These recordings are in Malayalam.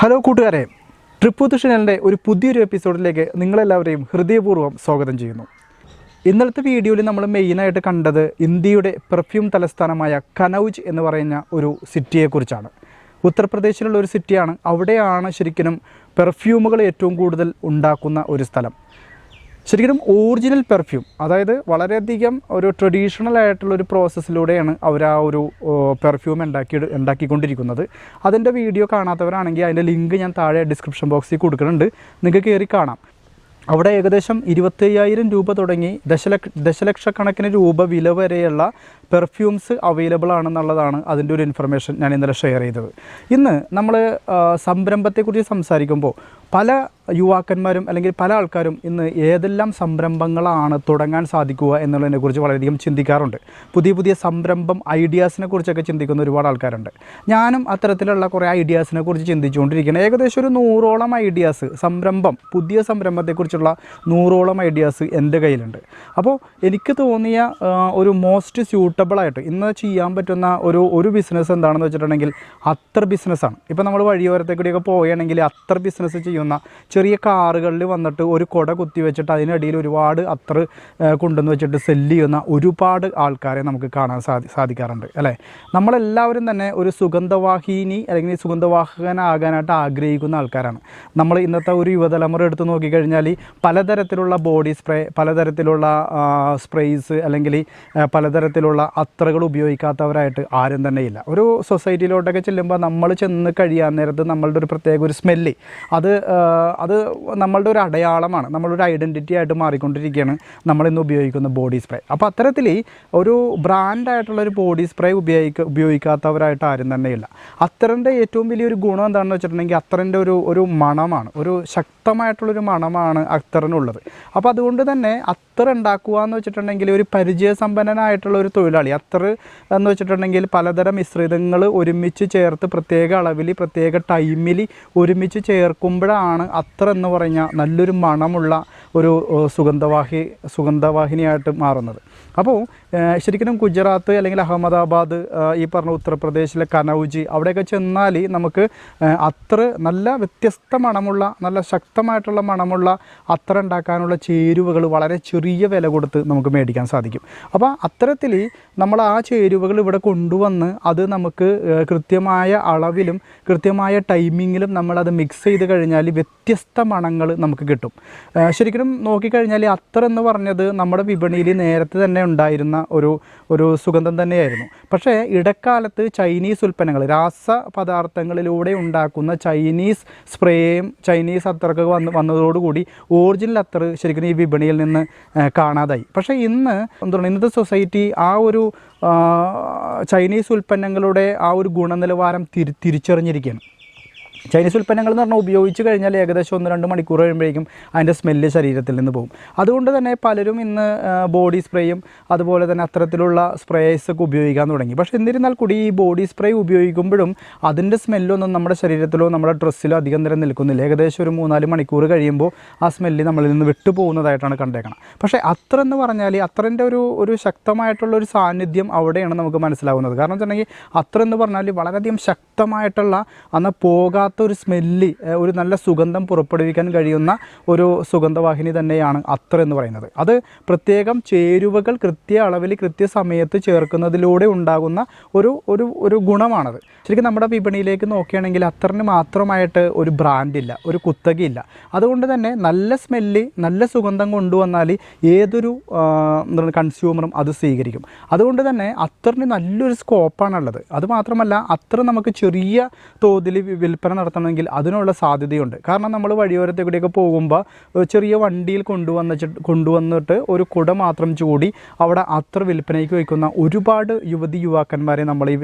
ഹലോ കൂട്ടുകാരെ ട്രിപ്പ് വിത്ത് ഒരു പുതിയൊരു എപ്പിസോഡിലേക്ക് നിങ്ങളെല്ലാവരെയും ഹൃദയപൂർവം സ്വാഗതം ചെയ്യുന്നു. ഇന്നലത്തെ വീഡിയോയിൽ നമ്മൾ മെയിനായിട്ട് കണ്ടത് ഇന്ത്യയുടെ പെർഫ്യൂം തലസ്ഥാനമായ കനൗജ് എന്ന് പറയുന്ന ഒരു സിറ്റിയെക്കുറിച്ചാണ് ഉത്തർപ്രദേശിലുള്ള ഒരു സിറ്റിയാണ് അവിടെയാണ് ശരിക്കും പെർഫ്യൂമുകൾ ഏറ്റവും കൂടുതൽ ഉണ്ടാക്കുന്ന ഒരു സ്ഥലം. ശരിക്കും ഒറിജിനൽ പെർഫ്യൂം അതായത് വളരെയധികം ഒരു ട്രഡീഷണൽ ആയിട്ടുള്ള ഒരു പ്രോസസ്സിലൂടെയാണ് അവർ ആ ഒരു പെർഫ്യൂം ഉണ്ടാക്കി ഉണ്ടാക്കിക്കൊണ്ടിരിക്കുന്നത്. അതിന്റെ വീഡിയോ കാണാത്തവരാണെങ്കിൽ അതിന്റെ ലിങ്ക് ഞാൻ താഴെ ഡിസ്ക്രിപ്ഷൻ ബോക്സിൽ കൊടുക്കുന്നുണ്ട്. നിങ്ങൾക്ക് കയറി കാണാം. അവിടെ ഏകദേശം ഇരുപത്തയ്യായിരം രൂപ തുടങ്ങി. ദശലക്ഷ ദശലക്ഷക്കണക്കിന് രൂപ വില വരെയുള്ള പെർഫ്യൂംസ് അവൈലബിൾ ആണെന്നുള്ളതാണ് അതിന്റെ ഒരു ഇൻഫർമേഷൻ ഞാൻ ഇന്നലെ ഷെയർ ചെയ്തത്. ഇന്ന് നമ്മൾ സംരംഭത്തെക്കുറിച്ച് സംസാരിക്കുമ്പോൾ പല യുവാക്കന്മാരും അല്ലെങ്കിൽ പല ആൾക്കാരും ഇന്ന് ഏതെല്ലാം സംരംഭങ്ങളാണ് തുടങ്ങാൻ സാധിക്കുക എന്നുള്ളതിനെക്കുറിച്ച് വളരെയധികം ചിന്തിക്കാറുണ്ട്. പുതിയ പുതിയ സംരംഭം ഐഡിയാസിനെ കുറിച്ചൊക്കെ ചിന്തിക്കുന്ന ഒരുപാട് ആൾക്കാരുണ്ട്. ഞാനും അത്തരത്തിലുള്ള കുറേ ഐഡിയാസിനെ കുറിച്ച് ചിന്തിച്ചുകൊണ്ടിരിക്കുന്നത് ഏകദേശം ഒരു നൂറോളം ഐഡിയാസ് സംരംഭം പുതിയ സംരംഭത്തെക്കുറിച്ചുള്ള നൂറോളം ഐഡിയാസ് എന്റെ കയ്യിലുണ്ട്. അപ്പോൾ എനിക്ക് തോന്നിയ ഒരു മോസ്റ്റ് സ്യൂട്ടബിൾ ആയിട്ട്. ഇന്ന് ചെയ്യാൻ പറ്റുന്ന ഒരു ഒരു ബിസിനസ് എന്താണെന്ന് വെച്ചിട്ടുണ്ടെങ്കിൽ അത്ര ബിസിനസ്സാണ് ഇപ്പോൾ നമ്മൾ വഴിയോരത്തെ കൂടിയൊക്കെ പോവുകയാണെങ്കിൽ അത്ര ബിസിനസ് ചെയ്യുന്ന ചെറിയ കാറുകളിൽ വന്നിട്ട് ഒരു കുട കുത്തി വെച്ചിട്ട് അതിനിടയിൽ ഒരുപാട് അത്ര കൊണ്ടുവന്ന് വെച്ചിട്ട് സെല്ല് ചെയ്യുന്ന ഒരുപാട് ആൾക്കാരെ നമുക്ക് കാണാൻ സാധി സാധിക്കാറുണ്ട് അല്ലേ? നമ്മളെല്ലാവരും തന്നെ ഒരു സുഗന്ധവാഹിനി അല്ലെങ്കിൽ സുഗന്ധവാഹകനാകാനായിട്ട് ആഗ്രഹിക്കുന്ന ആൾക്കാരാണ്. നമ്മൾ ഇന്നത്തെ ഒരു യുവതലമുറ എടുത്ത് നോക്കിക്കഴിഞ്ഞാൽ പലതരത്തിലുള്ള ബോഡി സ്പ്രേ പലതരത്തിലുള്ള സ്പ്രേസ് അല്ലെങ്കിൽ പലതരത്തിലുള്ള അത്രകൾ ഉപയോഗിക്കാത്തവരായിട്ട് ആരും തന്നെ ഇല്ല ഒരു സൊസൈറ്റിയിലോട്ടൊക്കെ ചെല്ലുമ്പോൾ നമ്മൾ ചെന്ന് കഴിയാൻ നേരത്ത് നമ്മളുടെ ഒരു പ്രത്യേക ഒരു സ്മെല്ല് അത് അത് നമ്മളുടെ ഒരു അടയാളമാണ്. നമ്മളൊരു ഐഡന്റിറ്റി ആയിട്ട് മാറിക്കൊണ്ടിരിക്കുകയാണ് നമ്മളിന്ന് ഉപയോഗിക്കുന്ന ബോഡി സ്പ്രേ അപ്പോൾ അത്തരത്തിൽ ഒരു ബ്രാൻഡായിട്ടുള്ള ഒരു ബോഡി സ്പ്രേ ഉപയോഗിക്ക ഉപയോഗിക്കാത്തവരായിട്ട് ആരും തന്നെ ഇല്ല അത്തറിന്റെ ഏറ്റവും വലിയൊരു ഗുണം എന്താണെന്ന് വെച്ചിട്ടുണ്ടെങ്കിൽ അത്തറിന്റെ ഒരു ഒരു മണമാണ്. ഒരു ശക്തമായിട്ടുള്ളൊരു മണമാണ് അത്തറിനുള്ളത് അപ്പോൾ അതുകൊണ്ട് തന്നെ അത്തർ ഉണ്ടാക്കുക എന്ന് വെച്ചിട്ടുണ്ടെങ്കിൽ ഒരു പരിചയസമ്പന്നനായിട്ടുള്ള ഒരു തൊഴിലാളി അത്ര എന്ന് വെച്ചിട്ടുണ്ടെങ്കിൽ പലതരം മിശ്രിതങ്ങൾ ഒരുമിച്ച് ചേർത്ത് പ്രത്യേക അളവിൽ പ്രത്യേക ടൈമിൽ ഒരുമിച്ച് ചേർക്കുമ്പോഴാണ് അത്ര എന്ന് പറഞ്ഞാൽ നല്ലൊരു മണമുള്ള ഒരു സുഗന്ധവാഹി സുഗന്ധവാഹിനിയായിട്ട് മാറുന്നത്. അപ്പോൾ ശരിക്കും ഗുജറാത്ത് അല്ലെങ്കിൽ അഹമ്മദാബാദ് ഈ പറഞ്ഞ ഉത്തർപ്രദേശിലെ കനൗജി അവിടെയൊക്കെ ചെന്നാൽ നമുക്ക് അത്ര നല്ല വ്യത്യസ്ത മണമുള്ള നല്ല ശക്തമായിട്ടുള്ള മണമുള്ള അത്ര ഉണ്ടാക്കാനുള്ള ചേരുവകൾ വളരെ ചെറിയ വില കൊടുത്ത് നമുക്ക് മേടിക്കാൻ സാധിക്കും. അപ്പോൾ അത്തരത്തിൽ നമ്മൾ ആ ചേരുവകൾ ഇവിടെ കൊണ്ടുവന്ന് അത് നമുക്ക് കൃത്യമായ അളവിലും കൃത്യമായ ടൈമിങ്ങിലും നമ്മളത് മിക്സ് ചെയ്ത് കഴിഞ്ഞാൽ വ്യത്യസ്ത മണങ്ങൾ നമുക്ക് കിട്ടും. ഏഹ്, ശരിക്കും നോക്കിക്കഴിഞ്ഞാൽ അത്തർ എന്ന് പറഞ്ഞത് നമ്മുടെ വിപണിയിൽ നേരത്തെ തന്നെ ഉണ്ടായിരുന്ന ഒരു ഒരു സുഗന്ധം തന്നെയായിരുന്നു. പക്ഷേ ഇടക്കാലത്ത് ചൈനീസ് ഉൽപ്പന്നങ്ങൾ രാസ പദാർത്ഥങ്ങളിലൂടെ ഉണ്ടാക്കുന്ന ചൈനീസ് സ്പ്രേയും ചൈനീസ് അത്തറൊക്കെ വന്ന് വന്നതോടുകൂടി ഒറിജിനൽ അത്തർ ശരിക്കും ഈ വിപണിയിൽ നിന്ന് കാണാതായി. പക്ഷേ ഇന്ന് എന്താണ് ഇന്നത്തെ സൊസൈറ്റി ആ ഒരു ചൈനീസ് ഉൽപ്പന്നങ്ങളുടെ ആ ഒരു ഗുണനിലവാരം തിരി തിരിച്ചറിഞ്ഞിരിക്കുകയാണ്. ചൈനീസ് ഉൽപ്പന്നങ്ങൾ എന്ന് പറഞ്ഞാൽ ഉപയോഗിച്ച് കഴിഞ്ഞാൽ ഏകദേശം ഒന്ന് രണ്ട് മണിക്കൂർ കഴിയുമ്പോഴേക്കും അതിന്റെ സ്മെല്ല് ശരീരത്തിൽ നിന്ന് പോകും. അതുകൊണ്ട് തന്നെ പലരും ഇന്ന് ബോഡി സ്പ്രേയും അതുപോലെ തന്നെ അത്തരത്തിലുള്ള സ്പ്രേസ് ഒക്കെ ഉപയോഗിക്കാൻ തുടങ്ങി. പക്ഷേ എന്നിരുന്നാൽ കൂടി ഈ ബോഡി സ്പ്രേ ഉപയോഗിക്കുമ്പോഴും അതിന്റെ സ്മെല്ലൊന്നും നമ്മുടെ ശരീരത്തിലോ നമ്മുടെ ഡ്രസ്സിലോ അധികം നേരം നിൽക്കുന്നില്ല ഏകദേശം ഒരു മൂന്നാൽ മണിക്കൂർ കഴിയുമ്പോൾ ആ സ്മെല്ല് നമ്മളിൽ നിന്ന് വിട്ടുപോകുന്നതായിട്ടാണ് കണ്ടേക്കണം പക്ഷേ അത്ര എന്ന് പറഞ്ഞാൽ അത്രന്റെ ഒരു ഒരു ശക്തമായിട്ടുള്ള ഒരു സാന്നിധ്യം അവിടെയാണ് നമുക്ക് മനസ്സിലാവുന്നത്. കാരണം വെച്ചിട്ടുണ്ടെങ്കിൽ അത്ര എന്ന് പറഞ്ഞാൽ വളരെയധികം ശക്തമായിട്ടുള്ള അന്ന് പോകാത്ത ഒരു സ്മെല്ലി ഒരു നല്ല സുഗന്ധം പുറപ്പെടുവിക്കാൻ കഴിയുന്ന ഒരു സുഗന്ധവാഹിനി തന്നെയാണ് അത്ര എന്ന് പറയുന്നത്. അത് പ്രത്യേകം ചേരുവകൾ കൃത്യ അളവിൽ കൃത്യ സമയത്ത് ചേർക്കുന്നതിലൂടെ ഉണ്ടാകുന്ന ഒരു ഒരു ഒരു ഗുണമാണത്. ശരിക്കും നമ്മുടെ വിപണിയിലേക്ക് നോക്കുകയാണെങ്കിൽ അത്തറിന് മാത്രമായിട്ട് ഒരു ബ്രാൻഡില്ല ഒരു കുത്തകയില്ല. അതുകൊണ്ട് തന്നെ നല്ല സ്മെല്ല് നല്ല സുഗന്ധം കൊണ്ടുവന്നാൽ ഏതൊരു കൺസ്യൂമറും അത് സ്വീകരിക്കും. അതുകൊണ്ട് തന്നെ അത്തറിന് നല്ലൊരു സ്കോപ്പാണുള്ളത് അത് മാത്രമല്ല അത്ര നമുക്ക് ചെറിയ തോതിൽ വിൽപ്പന നടത്തണമെങ്കിൽ അതിനുള്ള സാധ്യതയുണ്ട്. കാരണം നമ്മൾ വഴിയോരത്തെ കൂടിയൊക്കെ പോകുമ്പോൾ ചെറിയ വണ്ടിയിൽ കൊണ്ടുവന്നിട്ട് കൊണ്ടുവന്നിട്ട് ഒരു കുട മാത്രം ചൂടി അവിടെ അത്ര വിൽപ്പനയ്ക്ക് വയ്ക്കുന്ന ഒരുപാട് യുവതി യുവാക്കന്മാരെ നമ്മൾ ഈ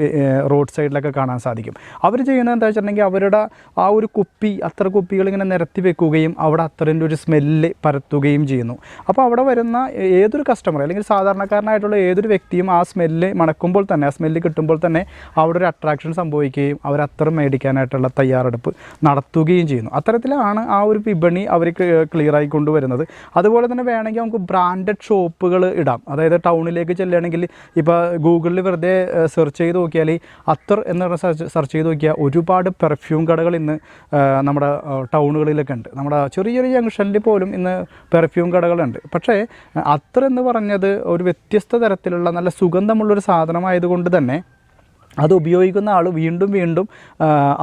റോഡ് സൈഡിലൊക്കെ കാണാൻ സാധിക്കും. അവർ ചെയ്യുന്നത് എന്താ വെച്ചിട്ടുണ്ടെങ്കിൽ അവരുടെ ആ ഒരു കുപ്പി അത്ര കുപ്പികൾ ഇങ്ങനെ നിരത്തി വെക്കുകയും അവിടെ അത്തറിന്റെ ഒരു സ്മെല്ല് പരത്തുകയും ചെയ്യുന്നു. അപ്പോൾ അവിടെ വരുന്ന ഏതൊരു കസ്റ്റമർ അല്ലെങ്കിൽ സാധാരണക്കാരനായിട്ടുള്ള ഏതൊരു വ്യക്തിയും ആ സ്മെല്ല് മണക്കുമ്പോൾ തന്നെ ആ സ്മെല്ല് കിട്ടുമ്പോൾ തന്നെ അവിടെ ഒരു അട്രാക്ഷൻ സംഭവിക്കുകയും അവർ അത്ര മേടിക്കാനായിട്ടുള്ള തയ്യാറ തയ്യാറെടുപ്പ് നടത്തുകയും ചെയ്യുന്നു. അത്തരത്തിലാണ് ആ ഒരു വിപണി അവർ ക്ലിയർ കൊണ്ടുവരുന്നത്. അതുപോലെ തന്നെ വേണമെങ്കിൽ നമുക്ക് ബ്രാൻഡഡ് ഷോപ്പുകൾ ഇടാം. അതായത് ടൗണിലേക്ക് ചെല്ലുകയാണെങ്കിൽ ഇപ്പോൾ ഗൂഗിളിൽ വെറുതെ സെർച്ച് ചെയ്ത് നോക്കിയാൽ അത്തർ എന്ന് പറഞ്ഞ സെർച്ച് സെർച്ച് ചെയ്ത് നോക്കിയാൽ ഒരുപാട് പെർഫ്യൂം കടകൾ ഇന്ന് നമ്മുടെ ടൗണുകളിലൊക്കെ ഉണ്ട്. നമ്മുടെ ചെറിയ ചെറിയ ജംഗ്ഷനിൽ പോലും ഇന്ന് പെർഫ്യൂം കടകളുണ്ട്. പക്ഷേ അത്തർ എന്ന് പറഞ്ഞത് ഒരു വ്യത്യസ്ത തരത്തിലുള്ള നല്ല സുഗന്ധമുള്ളൊരു സാധനമായതുകൊണ്ട് തന്നെ അത് ഉപയോഗിക്കുന്ന ആൾ വീണ്ടും വീണ്ടും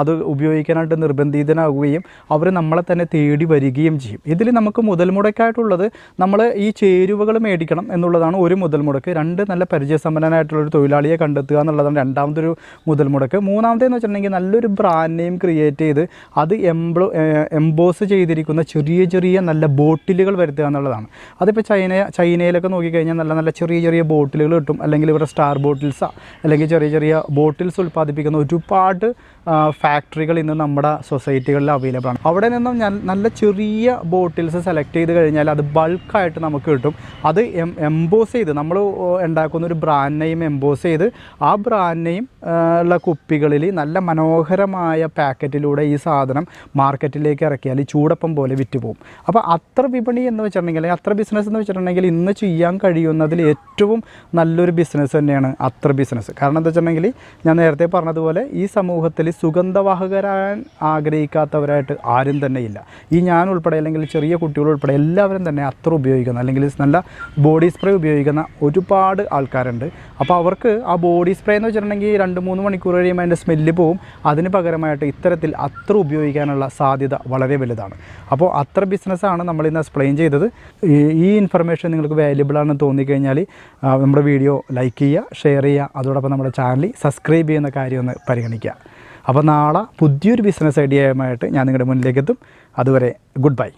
അത് ഉപയോഗിക്കാനായിട്ട് നിർബന്ധിതനാകുകയും അവർ നമ്മളെ തന്നെ തേടി വരികയും ചെയ്യും. ഇതിൽ നമുക്ക് മുതൽ മുടക്കായിട്ടുള്ളത് നമ്മൾ ഈ ചേരുവകൾ മേടിക്കണം എന്നുള്ളതാണ് ഒരു മുതൽ മുടക്ക് രണ്ട് നല്ല പരിചയസമ്പന്നനായിട്ടുള്ളൊരു തൊഴിലാളിയെ കണ്ടെത്തുക എന്നുള്ളതാണ് രണ്ടാമതൊരു മുതൽ മുടക്ക് മൂന്നാമത്തേന്ന് വെച്ചിട്ടുണ്ടെങ്കിൽ നല്ലൊരു ബ്രാൻഡ് നെയിം ക്രിയേറ്റ് ചെയ്ത് അത് എംബ്ലോ എംബോസ് ചെയ്തിരിക്കുന്ന ചെറിയ ചെറിയ നല്ല ബോട്ടിലുകൾ വരുത്തുക എന്നുള്ളതാണ്. അതിപ്പോൾ ചൈന ചൈനയിലൊക്കെ നോക്കിക്കഴിഞ്ഞാൽ നല്ല നല്ല ചെറിയ ചെറിയ ബോട്ടിലുകൾ കിട്ടും. അല്ലെങ്കിൽ ഇവിടെ സ്റ്റാർ ബോട്ടിൽസാണ് അല്ലെങ്കിൽ ചെറിയ ചെറിയ ബോട്ടിൽസ് ഉൽപ്പാദിപ്പിക്കുന്ന ഒരുപാട് ഫാക്ടറികൾ ഇന്ന് നമ്മുടെ സൊസൈറ്റികളിൽ അവൈലബിൾ ആണ്. അവിടെ നിന്നും ഞാൻ നല്ല ചെറിയ ബോട്ടിൽസ് സെലക്ട് ചെയ്ത് കഴിഞ്ഞാൽ അത് ബൾക്കായിട്ട് നമുക്ക് കിട്ടും. അത് എംബോസ് ചെയ്ത് നമ്മൾ ഉണ്ടാക്കുന്ന ഒരു ബ്രാൻഡ് നെയിം എംബോസ് ചെയ്ത് ആ ബ്രാൻഡ് നെയിം ഉള്ള കുപ്പികളിൽ നല്ല മനോഹരമായ പാക്കറ്റിലൂടെ ഈ സാധനം മാർക്കറ്റിലേക്ക് ഇറക്കിയാൽ ചൂടപ്പം പോലെ വിറ്റ് പോകും. അപ്പോൾ അത്ര വിപണി എന്ന് വെച്ചിട്ടുണ്ടെങ്കിൽ അത്ര ബിസിനസ് എന്ന് വെച്ചിട്ടുണ്ടെങ്കിൽ ഇന്ന് ചെയ്യാൻ കഴിയുന്നതിൽ ഏറ്റവും നല്ലൊരു ബിസിനസ് തന്നെയാണ് അത്ര ബിസിനസ് കാരണം എന്താ വെച്ചിട്ടുണ്ടെങ്കിൽ ഞാൻ നേരത്തെ പറഞ്ഞതുപോലെ ഈ സമൂഹത്തിൽ സുഗന്ധവാഹകരാൻ ആഗ്രഹിക്കാത്തവരായിട്ട് ആരും തന്നെ ഇല്ല. ഈ ഞാൻ ഉൾപ്പെടെ അല്ലെങ്കിൽ ചെറിയ കുട്ടികൾ ഉൾപ്പെടെ എല്ലാവരും തന്നെ അത്ര ഉപയോഗിക്കുന്ന അല്ലെങ്കിൽ നല്ല ബോഡി സ്പ്രേ ഉപയോഗിക്കുന്ന ഒരുപാട് ആൾക്കാരുണ്ട്. അപ്പോൾ അവർക്ക് ആ ബോഡി സ്പ്രേ എന്ന് വെച്ചിട്ടുണ്ടെങ്കിൽ രണ്ട് മൂന്ന് മണിക്കൂർ കഴിയുമ്പോൾ അതിന്റെ സ്മെല്ല് പോവും. അതിന് പകരമായിട്ട് ഇത്തരത്തിൽ അത്ര ഉപയോഗിക്കാനുള്ള സാധ്യത വളരെ വലുതാണ്. അപ്പോൾ അത്ര ബിസിനസ്സാണ് നമ്മൾ ഇന്ന് എക്സ്പ്ലെയിൻ ചെയ്തത്. ഈ- ഇൻഫർമേഷൻ നിങ്ങൾക്ക് വാല്യുബിൾ ആണെന്ന് തോന്നിക്കഴിഞ്ഞാൽ നമ്മുടെ വീഡിയോ ലൈക്ക് ചെയ്യുക ഷെയർ ചെയ്യുക. അതോടൊപ്പം നമ്മുടെ ചാനൽ സബ്സ്ക്രൈബ് ചെയ്യുന്ന കാര്യം ഒന്ന് പരിഗണിക്കുക. അപ്പോൾ നാളെ പുതിയൊരു ബിസിനസ് ഐഡിയയുമായിട്ട് ഞാൻ നിങ്ങളുടെ മുന്നിലേക്ക് എത്തും. അതുവരെ ഗുഡ് ബൈ